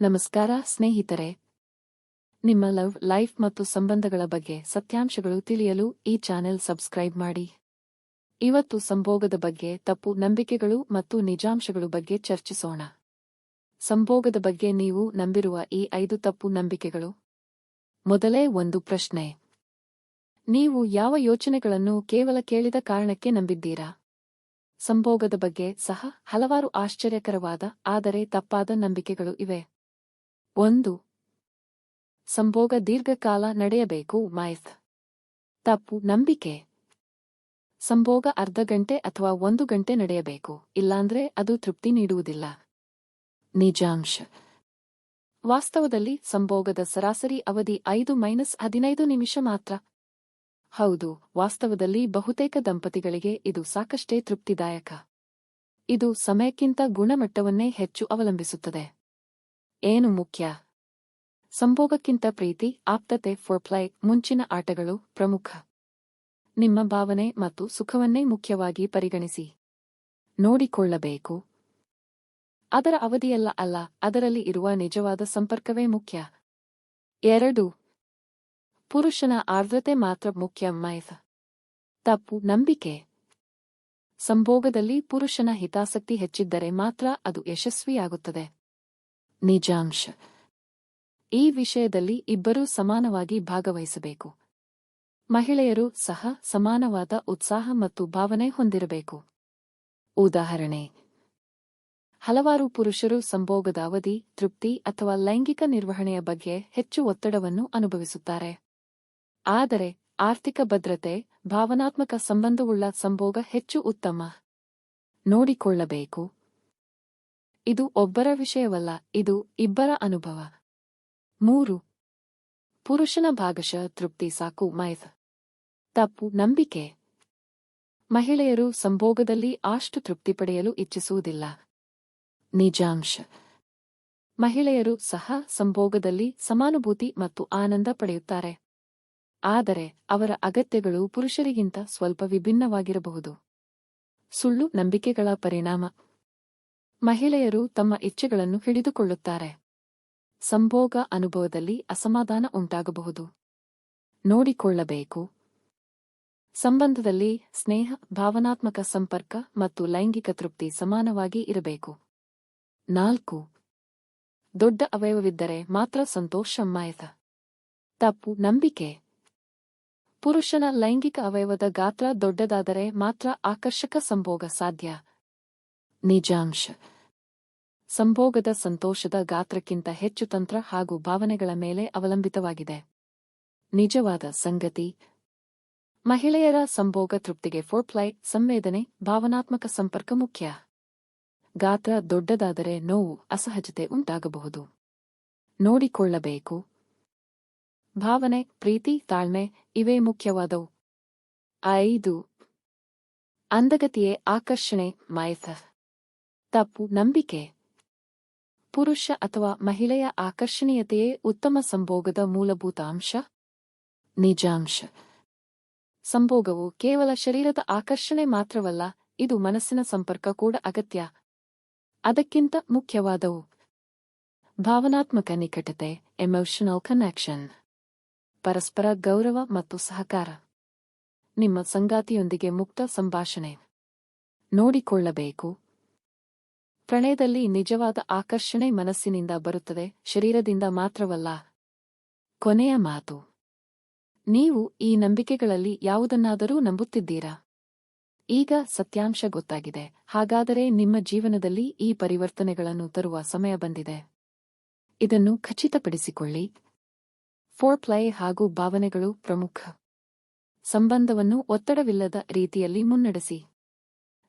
ನಮಸ್ಕಾರ, ಸ್ನೇಹಿತರೆ. ನಿಮ್ಮ ಲವ್, ಲೈಫ್ ಮತ್ತು ಸಂಬಂಧಗಳ ಬಗ್ಗೆ ಸತ್ಯಾಂಶಗಳು ತಿಳಿಯಲು ಈ ಚಾನೆಲ್ ಸಬ್ಸ್ಕ್ರೈಬ್ ಮಾಡಿ. ಇವತ್ತು ಸಂಭೋಗದ ಬಗ್ಗೆ ತಪ್ಪು ನಂಬಿಕೆಗಳು ಮತ್ತು ನಿಜಾಂಶಗಳು ಬಗ್ಗೆ ಚರ್ಚಿಸೋಣ. ಸಂಭೋಗದ ಬಗ್ಗೆ ನೀವು ನಂಬಿರುವ ಈ ಐದು ತಪ್ಪು ನಂಬಿಕೆಗಳು. ಮೊದಲೇ ಒಂದು ಪ್ರಶ್ನೆ. ನೀವು ಯಾವ ಯೋಚನೆಗಳನ್ನು ಕೇವಲ ಕೇಳಿದ ಕಾರಣಕ್ಕೆ ನಂಬಿದ್ದೀರಾ? ಸಂಭೋಗದ ಬಗ್ಗೆ ಸಹ ಹಲವಾರು ಆಶ್ಚರ್ಯಕರವಾದ, ಆದರೆ ತಪ್ಪಾದ ನಂಬಿಕೆಗಳು ಇವೆ. ಒಂದು. ಸಂಭೋಗ ದೀರ್ಘಕಾಲ ನಡೆಯಬೇಕು ಮೈತ್ ತಪ್ಪು, ನಂಬಿಕೆ. ಸಂಭೋಗ ಅರ್ಧ ಗಂಟೆ ಅಥವಾ ಒಂದು ಗಂಟೆ ನಡೆಯಬೇಕು, ಇಲ್ಲಾಂದ್ರೆ ಅದು ತೃಪ್ತಿ ನೀಡುವುದಿಲ್ಲ. ನಿಜಾಂಶ. ವಾಸ್ತವದಲ್ಲಿ ಸಂಭೋಗದ ಸರಾಸರಿ ಅವಧಿ ಐದು ಮೈನಸ್ ಹದಿನೈದು ನಿಮಿಷ ಮಾತ್ರ. ಹೌದು, ವಾಸ್ತವದಲ್ಲಿ ಬಹುತೇಕ ದಂಪತಿಗಳಿಗೆ ಇದು ಸಾಕಷ್ಟೇ ತೃಪ್ತಿದಾಯಕ. ಇದು ಸಮಯಕ್ಕಿಂತ ಗುಣಮಟ್ಟವನ್ನೇ ಹೆಚ್ಚು ಅವಲಂಬಿಸುತ್ತದೆ. ಏನು ಮುಖ್ಯ? ಸಂಭೋಗಕ್ಕಿಂತ ಪ್ರೀತಿ, ಆಪ್ತತೆ ಫೋರ್ ಫೋರ್ಪ್ಲೈ ಮುಂಚಿನ ಆಟಗಳು ಪ್ರಮುಖ. ನಿಮ್ಮ ಭಾವನೆ ಮತ್ತು ಸುಖವನ್ನೇ ಮುಖ್ಯವಾಗಿ ಪರಿಗಣಿಸಿ. ನೋಡಿಕೊಳ್ಳಬೇಕು. ಅದರ ಅವಧಿಯಲ್ಲ ಅಲ್ಲ, ಅದರಲ್ಲಿ ಇರುವ ನಿಜವಾದ ಸಂಪರ್ಕವೇ ಮುಖ್ಯ. ಎರಡು. ಪುರುಷನ ಆರ್ದ್ರತೆ ಮಾತ್ರ ಮುಖ್ಯ ಮೈಫ್ ತಪ್ಪು, ನಂಬಿಕೆ. ಸಂಭೋಗದಲ್ಲಿ ಪುರುಷನ ಹಿತಾಸಕ್ತಿ ಹೆಚ್ಚಿದ್ದರೆ ಮಾತ್ರ ಅದು ಯಶಸ್ವಿಯಾಗುತ್ತದೆ. ನಿಜಾಂಶ. ಈ ವಿಷಯದಲ್ಲಿ ಇಬ್ಬರೂ ಸಮಾನವಾಗಿ ಭಾಗವಹಿಸಬೇಕು. ಮಹಿಳೆಯರು ಸಹ ಸಮಾನವಾದ ಉತ್ಸಾಹ ಮತ್ತು ಭಾವನೆ ಹೊಂದಿರಬೇಕು. ಉದಾಹರಣೆ, ಹಲವಾರು ಪುರುಷರು ಸಂಭೋಗದ ಅವಧಿ, ತೃಪ್ತಿ ಅಥವಾ ಲೈಂಗಿಕ ನಿರ್ವಹಣೆಯ ಬಗ್ಗೆ ಹೆಚ್ಚು ಒತ್ತಡವನ್ನು ಅನುಭವಿಸುತ್ತಾರೆ. ಆದರೆ, ಆರ್ಥಿಕ ಭದ್ರತೆ, ಭಾವನಾತ್ಮಕ ಸಂಬಂಧವುಳ್ಳ ಸಂಭೋಗ ಹೆಚ್ಚು ಉತ್ತಮ. ನೋಡಿಕೊಳ್ಳಬೇಕು. ಇದು ಒಬ್ಬರ ವಿಷಯವಲ್ಲ, ಇದು ಇಬ್ಬರ ಅನುಭವ. ಮೂರು. ಪುರುಷನ ಭಾಗಶಃ ತೃಪ್ತಿ ಸಾಕು ಮೈಫ್ ತಪ್ಪು, ನಂಬಿಕೆ. ಮಹಿಳೆಯರು ಸಂಭೋಗದಲ್ಲಿ ಅಷ್ಟು ತೃಪ್ತಿ ಪಡೆಯಲು ಇಚ್ಛಿಸುವುದಿಲ್ಲ. ನಿಜಾಂಶ. ಮಹಿಳೆಯರು ಸಹ ಸಂಭೋಗದಲ್ಲಿ ಸಮಾನುಭೂತಿ ಮತ್ತು ಆನಂದ ಪಡೆಯುತ್ತಾರೆ. ಆದರೆ ಅವರ ಅಗತ್ಯಗಳು ಪುರುಷರಿಗಿಂತ ಸ್ವಲ್ಪ ವಿಭಿನ್ನವಾಗಿರಬಹುದು. ಸುಳ್ಳು, ನಂಬಿಕೆಗಳ ಪರಿಣಾಮ. ಮಹಿಳೆಯರು ತಮ್ಮ ಇಚ್ಛೆಗಳನ್ನು ಹಿಡಿದುಕೊಳ್ಳುತ್ತಾರೆ. ಸಂಭೋಗ ಅನುಭವದಲ್ಲಿ ಅಸಮಾಧಾನ ಉಂಟಾಗಬಹುದು. ನೋಡಿಕೊಳ್ಳಬೇಕು. ಸಂಬಂಧದಲ್ಲಿ ಸ್ನೇಹ, ಭಾವನಾತ್ಮಕ ಸಂಪರ್ಕ ಮತ್ತು ಲೈಂಗಿಕ ತೃಪ್ತಿ ಸಮಾನವಾಗಿ ಇರಬೇಕು. ನಾಲ್ಕು. ದೊಡ್ಡ ಅವಯವವಿದ್ದರೆ ಮಾತ್ರ ಸಂತೋಷ ಮಾಯತ ತಪ್ಪು, ನಂಬಿಕೆ. ಪುರುಷನ ಲೈಂಗಿಕ ಅವಯವದ ಗಾತ್ರ ದೊಡ್ಡದಾದರೆ ಮಾತ್ರ ಆಕರ್ಷಕ ಸಂಭೋಗ ಸಾಧ್ಯ. ನಿಜಾಂಶ. ಸಂಭೋಗದ ಸಂತೋಷದ ಗಾತ್ರಕ್ಕಿಂತ ಹೆಚ್ಚು ತಂತ್ರ ಹಾಗೂ ಭಾವನೆಗಳ ಮೇಲೆ ಅವಲಂಬಿತವಾಗಿದೆ. ನಿಜವಾದ ಸಂಗತಿ. ಮಹಿಳೆಯರ ಸಂಭೋಗ ತೃಪ್ತಿಗೆ ಫೋರ್ಪ್ಲೈ, ಸಂವೇದನೆ, ಭಾವನಾತ್ಮಕ ಸಂಪರ್ಕ ಮುಖ್ಯ. ಗಾತ್ರ ದೊಡ್ಡದಾದರೆ ನೋವು, ಅಸಹಜತೆ ಉಂಟಾಗಬಹುದು. ನೋಡಿಕೊಳ್ಳಬೇಕು. ಭಾವನೆ, ಪ್ರೀತಿ, ತಾಳ್ಮೆ, ಇವೇ ಮುಖ್ಯವಾದವು. ಐದು. ಅಂದಗತಿಯೇ ಆಕರ್ಷಣೆ ಮಾಯಥ ತಪ್ಪು ನಂಬಿಕೆ. ಪುರುಷ ಅಥವಾ ಮಹಿಳೆಯ ಆಕರ್ಷಣೀಯತೆಯೇ ಉತ್ತಮ ಸಂಭೋಗದ ಮೂಲಭೂತ ಅಂಶ ನಿಜಾಂಶ. ಸಂಭೋಗವು ಕೇವಲ ಶರೀರದ ಆಕರ್ಷಣೆ ಮಾತ್ರವಲ್ಲ, ಇದು ಮನಸ್ಸಿನ ಸಂಪರ್ಕ ಕೂಡ ಅಗತ್ಯ. ಅದಕ್ಕಿಂತ ಮುಖ್ಯವಾದವು. ಭಾವನಾತ್ಮಕ ನಿಕಟತೆ ಎಮೋಷನಲ್ ಕನೆಕ್ಷನ್ ಪರಸ್ಪರ ಗೌರವ ಮತ್ತು ಸಹಕಾರ. ನಿಮ್ಮ ಸಂಗಾತಿಯೊಂದಿಗೆ ಮುಕ್ತ ಸಂಭಾಷಣೆ. ನೋಡಿಕೊಳ್ಳಬೇಕು ಪ್ರಣಯದಲ್ಲಿ ನಿಜವಾದ ಆಕರ್ಷಣೆ ಮನಸ್ಸಿನಿಂದ ಬರುತ್ತದೆ, ಶರೀರದಿಂದ ಮಾತ್ರವಲ್ಲ. ಕೊನೆಯ ಮಾತು. ನೀವು ಈ ನಂಬಿಕೆಗಳಲ್ಲಿ ಯಾವುದನ್ನಾದರೂ ನಂಬುತ್ತಿದ್ದೀರಾ? ಈಗ ಸತ್ಯಾಂಶ ಗೊತ್ತಾಗಿದೆ, ಹಾಗಾದರೆ ನಿಮ್ಮ ಜೀವನದಲ್ಲಿ ಈ ಪರಿವರ್ತನೆಗಳನ್ನು ತರುವ ಸಮಯ ಬಂದಿದೆ. ಇದನ್ನು ಖಚಿತಪಡಿಸಿಕೊಳ್ಳಿ. ಫೋರ್ ಪ್ಲೈ ಹಾಗೂ ಭಾವನೆಗಳು ಪ್ರಮುಖ. ಸಂಬಂಧವನ್ನು ಒತ್ತಡವಿಲ್ಲದ ರೀತಿಯಲ್ಲಿ ಮುನ್ನಡೆಸಿ.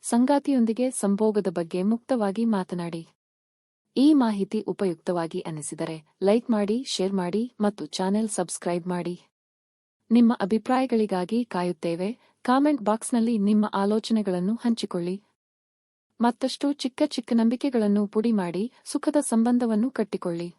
ಸಂಗಾತಿಯೊಂದಿಗೆ ಸಂಭೋಗದ ಬಗ್ಗೆ ಮುಕ್ತವಾಗಿ ಮಾತನಾಡಿ. ಈ ಮಾಹಿತಿ ಉಪಯುಕ್ತವಾಗಿ ಅನಿಸಿದರೆ ಲೈಕ್ ಮಾಡಿ, ಶೇರ್ ಮಾಡಿ ಮತ್ತು ಚಾನೆಲ್ ಸಬ್ಸ್ಕ್ರೈಬ್ ಮಾಡಿ. ನಿಮ್ಮ ಅಭಿಪ್ರಾಯಗಳಿಗಾಗಿ ಕಾಯುತ್ತೇವೆ. ಕಾಮೆಂಟ್ ಬಾಕ್ಸ್ನಲ್ಲಿ ನಿಮ್ಮ ಆಲೋಚನೆಗಳನ್ನು ಹಂಚಿಕೊಳ್ಳಿ. ಮತ್ತಷ್ಟು ಚಿಕ್ಕ ಚಿಕ್ಕ ನಂಬಿಕೆಗಳನ್ನು ಪುಡಿ ಮಾಡಿ, ಸುಖದ ಸಂಬಂಧವನ್ನು ಕಟ್ಟಿಕೊಳ್ಳಿ.